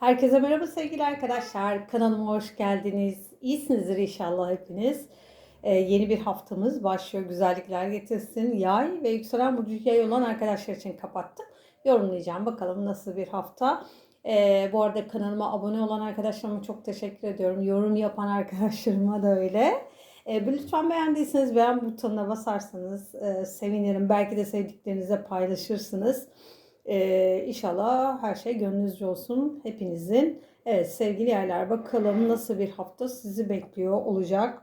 Herkese merhaba sevgili arkadaşlar. Kanalıma hoş geldiniz. İyisinizdir inşallah hepiniz. Ee, yeni bir haftamız başlıyor. Güzellikler getirsin. Yay ve yükselen burcu yay olan arkadaşlar için kapattım. Yorumlayacağım. Bakalım nasıl bir hafta. Ee, bu arada kanalıma abone olan arkadaşlarıma çok teşekkür ediyorum. Yorum yapan arkadaşlarıma da öyle. Ee, lütfen beğendiyseniz beğen butonuna basarsanız e, sevinirim. Belki de sevdiklerinize paylaşırsınız. Ee, inşallah her şey gönlünüzce olsun hepinizin. Evet sevgili yerler bakalım nasıl bir hafta sizi bekliyor olacak.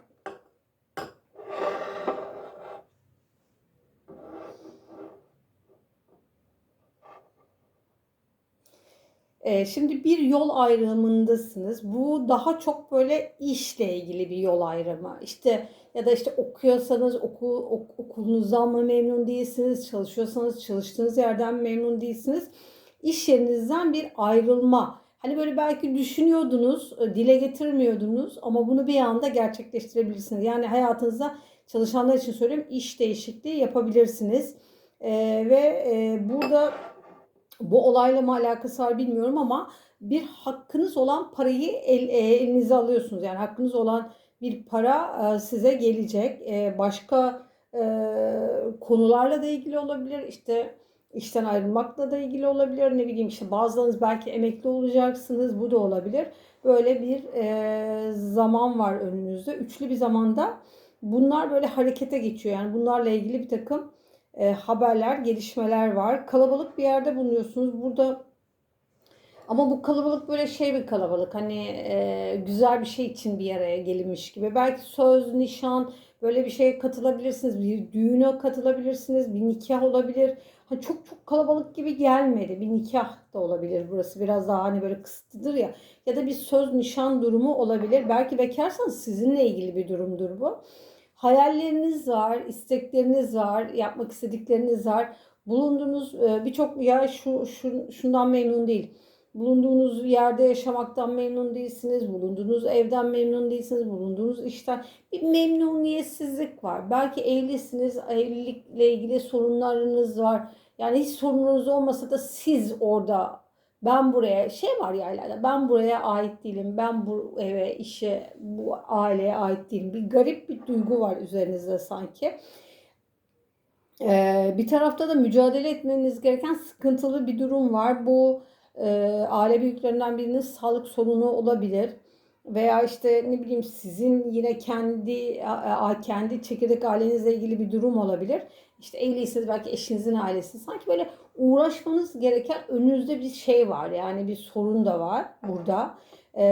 Ee, şimdi bir yol ayrımındasınız. Bu daha çok böyle işle ilgili bir yol ayrımı. İşte ya da işte okuyorsanız oku, ok- okulunuzdan mı memnun değilsiniz, çalışıyorsanız çalıştığınız yerden memnun değilsiniz. İş yerinizden bir ayrılma. Hani böyle belki düşünüyordunuz, e, dile getirmiyordunuz ama bunu bir anda gerçekleştirebilirsiniz. Yani hayatınızda çalışanlar için söylüyorum iş değişikliği yapabilirsiniz. Ee, ve e, burada bu olayla mı alakası var bilmiyorum ama bir hakkınız olan parayı el, e, elinize alıyorsunuz. Yani hakkınız olan bir para e, size gelecek. E, başka konularla da ilgili olabilir. İşte işten ayrılmakla da ilgili olabilir. Ne bileyim işte bazılarınız belki emekli olacaksınız. Bu da olabilir. Böyle bir zaman var önünüzde. Üçlü bir zamanda bunlar böyle harekete geçiyor. Yani bunlarla ilgili bir takım e, haberler, gelişmeler var. Kalabalık bir yerde bulunuyorsunuz. Burada ama bu kalabalık böyle şey bir kalabalık. Hani e, güzel bir şey için bir araya gelinmiş gibi. Belki söz, nişan böyle bir şeye katılabilirsiniz. Bir düğüne katılabilirsiniz. Bir nikah olabilir. Hani çok çok kalabalık gibi gelmedi. Bir nikah da olabilir burası. Biraz daha hani böyle kısıtlıdır ya. Ya da bir söz, nişan durumu olabilir. Belki bekarsanız sizinle ilgili bir durumdur bu hayalleriniz var, istekleriniz var, yapmak istedikleriniz var. Bulunduğunuz e, birçok ya şu, şu şundan memnun değil. Bulunduğunuz yerde yaşamaktan memnun değilsiniz. Bulunduğunuz evden memnun değilsiniz. Bulunduğunuz işten bir memnuniyetsizlik var. Belki evlisiniz. Evlilikle ilgili sorunlarınız var. Yani hiç sorununuz olmasa da siz orada ben buraya şey var yerlerde ben buraya ait değilim ben bu eve işe bu aileye ait değilim. Bir garip bir duygu var üzerinizde sanki. Ee, bir tarafta da mücadele etmeniz gereken sıkıntılı bir durum var. Bu e, aile büyüklerinden birinin sağlık sorunu olabilir veya işte ne bileyim sizin yine kendi kendi çekirdek ailenizle ilgili bir durum olabilir. İşte evliyseniz belki eşinizin ailesi. Sanki böyle uğraşmanız gereken önünüzde bir şey var. Yani bir sorun da var burada. Ee,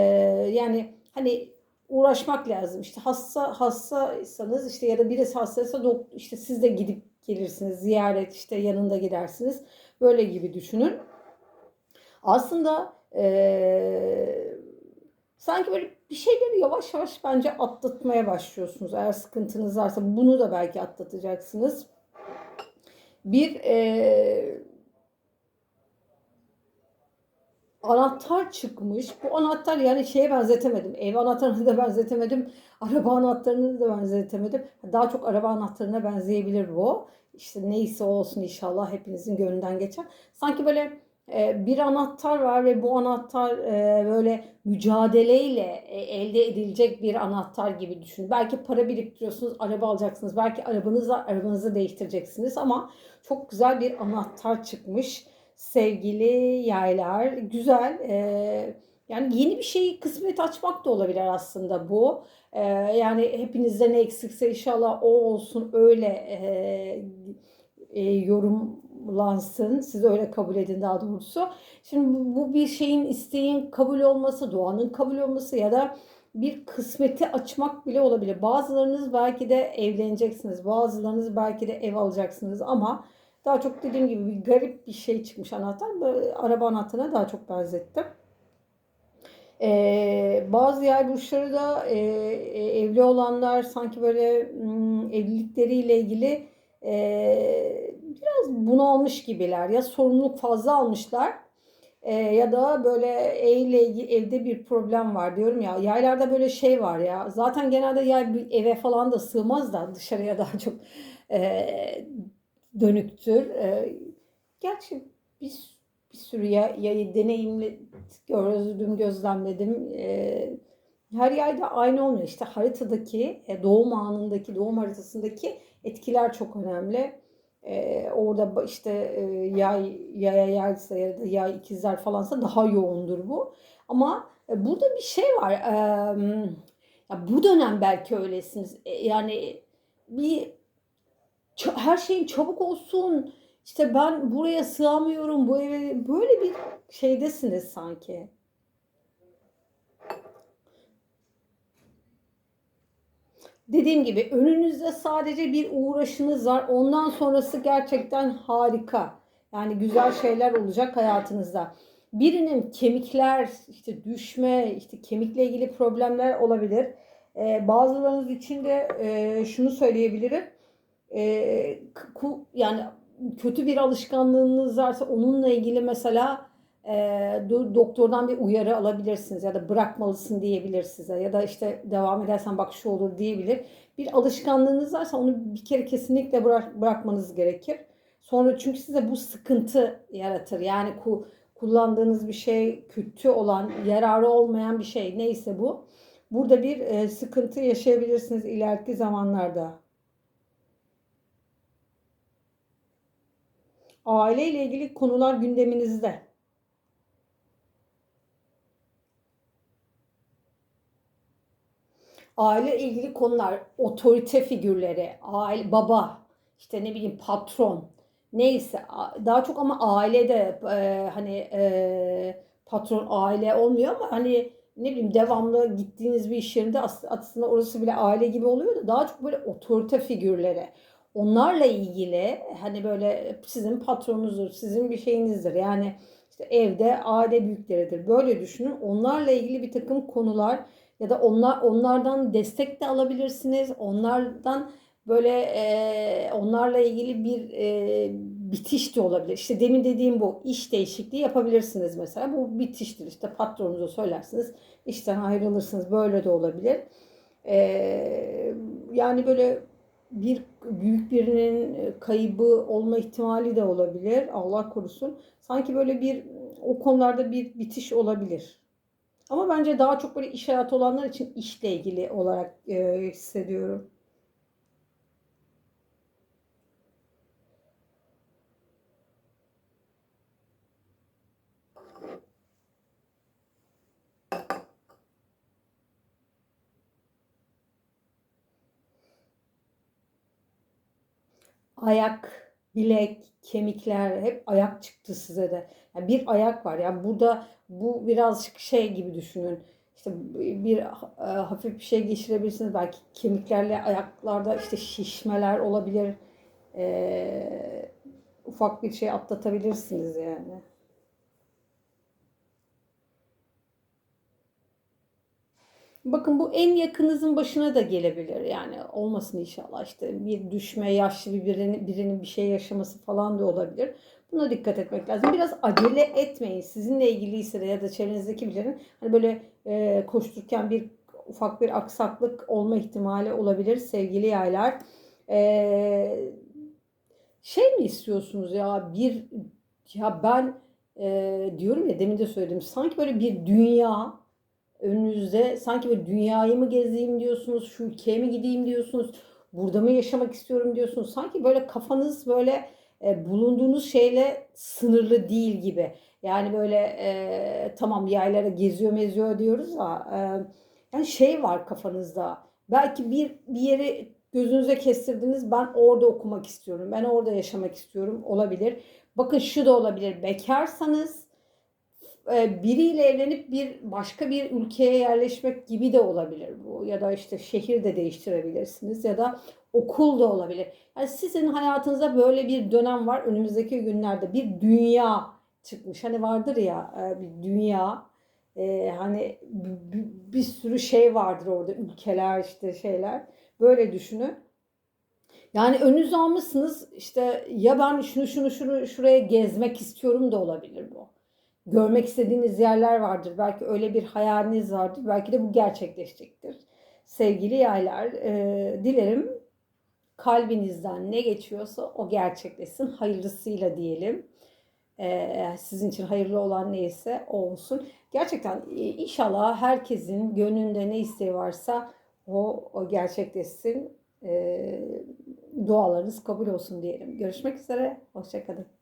yani hani uğraşmak lazım. İşte hasta hassaysanız işte ya da birisi hastaysa işte siz de gidip gelirsiniz. Ziyaret işte yanında gidersiniz. Böyle gibi düşünün. Aslında ee, sanki böyle bir şeyleri yavaş yavaş bence atlatmaya başlıyorsunuz. Eğer sıkıntınız varsa bunu da belki atlatacaksınız. Bir e, anahtar çıkmış. Bu anahtar yani şeye benzetemedim. Ev anahtarını da benzetemedim. Araba anahtarını da benzetemedim. Daha çok araba anahtarına benzeyebilir bu. İşte neyse olsun inşallah hepinizin gönlünden geçer. Sanki böyle bir anahtar var ve bu anahtar e, böyle mücadeleyle e, elde edilecek bir anahtar gibi düşün. Belki para biriktiriyorsunuz, araba alacaksınız. Belki arabanızla arabanızı değiştireceksiniz ama çok güzel bir anahtar çıkmış sevgili yaylar. Güzel. Yani yeni bir şeyi kısmet açmak da olabilir aslında bu. Yani hepinizde ne eksikse inşallah o olsun öyle yorum lansın. Siz öyle kabul edin daha doğrusu. Şimdi bu bir şeyin isteğin kabul olması, duanın kabul olması ya da bir kısmeti açmak bile olabilir. Bazılarınız belki de evleneceksiniz. Bazılarınız belki de ev alacaksınız ama daha çok dediğim gibi bir garip bir şey çıkmış anahtar. Araba anahtarına daha çok benzettim. Ee, bazı yer burçları da e, e, evli olanlar sanki böyle m, evlilikleriyle ilgili e, biraz bunalmış gibiler. Ya sorumluluk fazla almışlar e, ya da böyle evle evde bir problem var diyorum ya. Yaylarda böyle şey var ya. Zaten genelde yay bir eve falan da sığmaz da dışarıya daha çok e, dönüktür. E, gerçi biz bir sürü ya- yayı deneyimle gördüm, gözlemledim. E, her yayda aynı olmuyor. İşte haritadaki, e, doğum anındaki, doğum haritasındaki etkiler çok önemli. E, orada işte e, yay, yaya yaysa ya da yay ikizler falansa daha yoğundur bu. Ama e, burada bir şey var. E, ya bu dönem belki öylesiniz. E, yani bir her şeyin çabuk olsun. İşte ben buraya sığamıyorum, bu eve böyle bir şeydesiniz sanki. Dediğim gibi önünüzde sadece bir uğraşınız var. Ondan sonrası gerçekten harika. Yani güzel şeyler olacak hayatınızda. Birinin kemikler, işte düşme, işte kemikle ilgili problemler olabilir. Ee, bazılarınız için de e, şunu söyleyebilirim. Ee, ku- yani kötü bir alışkanlığınız varsa onunla ilgili mesela e, do- doktordan bir uyarı alabilirsiniz ya da bırakmalısın diyebilir size ya da işte devam edersen bak şu olur diyebilir. Bir alışkanlığınız varsa onu bir kere kesinlikle bırak, bırakmanız gerekir. Sonra çünkü size bu sıkıntı yaratır. Yani ku, kullandığınız bir şey kötü olan, yararı olmayan bir şey neyse bu. Burada bir e, sıkıntı yaşayabilirsiniz ileriki zamanlarda. Aile ile ilgili konular gündeminizde. Aile ilgili konular, otorite figürleri, aile, baba, işte ne bileyim patron, neyse daha çok ama ailede e, hani e, patron aile olmuyor ama hani ne bileyim devamlı gittiğiniz bir iş yerinde as- aslında orası bile aile gibi oluyor da daha çok böyle otorite figürleri. Onlarla ilgili hani böyle sizin patronunuzdur, sizin bir şeyinizdir. Yani işte evde aile büyükleridir. Böyle düşünün. Onlarla ilgili bir takım konular ya da onlar onlardan destek de alabilirsiniz. Onlardan böyle e, onlarla ilgili bir e, bitiş de olabilir. İşte demin dediğim bu iş değişikliği yapabilirsiniz mesela. Bu bitiştir. İşte patronunuza söylersiniz. işten ayrılırsınız. Böyle de olabilir. E, yani böyle bir büyük birinin kaybı olma ihtimali de olabilir. Allah korusun. Sanki böyle bir o konularda bir bitiş olabilir. Ama bence daha çok böyle iş hayatı olanlar için işle ilgili olarak e, hissediyorum. Ayak, bilek, kemikler hep ayak çıktı size de. Yani bir ayak var. Yani burada bu birazcık şey gibi düşünün. İşte bir e, hafif bir şey geçirebilirsiniz. Belki kemiklerle ayaklarda işte şişmeler olabilir. E, ufak bir şey atlatabilirsiniz yani. Bakın bu en yakınızın başına da gelebilir. Yani olmasın inşallah işte bir düşme, yaşlı bir birinin, birinin bir şey yaşaması falan da olabilir. Buna dikkat etmek lazım. Biraz acele etmeyin. Sizinle ilgiliyse de ya da çevrenizdeki birilerin hani böyle e, koştururken bir ufak bir aksaklık olma ihtimali olabilir sevgili yaylar. E, şey mi istiyorsunuz ya bir ya ben e, diyorum ya demin de söyledim sanki böyle bir dünya önünüzde sanki böyle dünyayı mı gezeyim diyorsunuz, şu ülkeye mi gideyim diyorsunuz, burada mı yaşamak istiyorum diyorsunuz. Sanki böyle kafanız böyle e, bulunduğunuz şeyle sınırlı değil gibi. Yani böyle e, tamam yaylara geziyor meziyor diyoruz da e, yani şey var kafanızda. Belki bir bir yeri gözünüze kestirdiniz. Ben orada okumak istiyorum. Ben orada yaşamak istiyorum. Olabilir. Bakın şu da olabilir. Bekarsanız biriyle evlenip bir başka bir ülkeye yerleşmek gibi de olabilir bu. Ya da işte şehir de değiştirebilirsiniz ya da okul da olabilir. Yani sizin hayatınızda böyle bir dönem var önümüzdeki günlerde bir dünya çıkmış. Hani vardır ya e, bir dünya e, hani bir, sürü şey vardır orada ülkeler işte şeyler. Böyle düşünün. Yani önünüze almışsınız işte ya ben şunu şunu şunu şuraya gezmek istiyorum da olabilir bu görmek istediğiniz yerler vardır. Belki öyle bir hayaliniz vardır. Belki de bu gerçekleşecektir. Sevgili yaylar, e, dilerim kalbinizden ne geçiyorsa o gerçekleşsin. Hayırlısıyla diyelim. Ee, sizin için hayırlı olan neyse o olsun. Gerçekten e, inşallah herkesin gönlünde ne isteği varsa o, o gerçekleşsin. Ee, dualarınız kabul olsun diyelim. Görüşmek üzere. Hoşçakalın.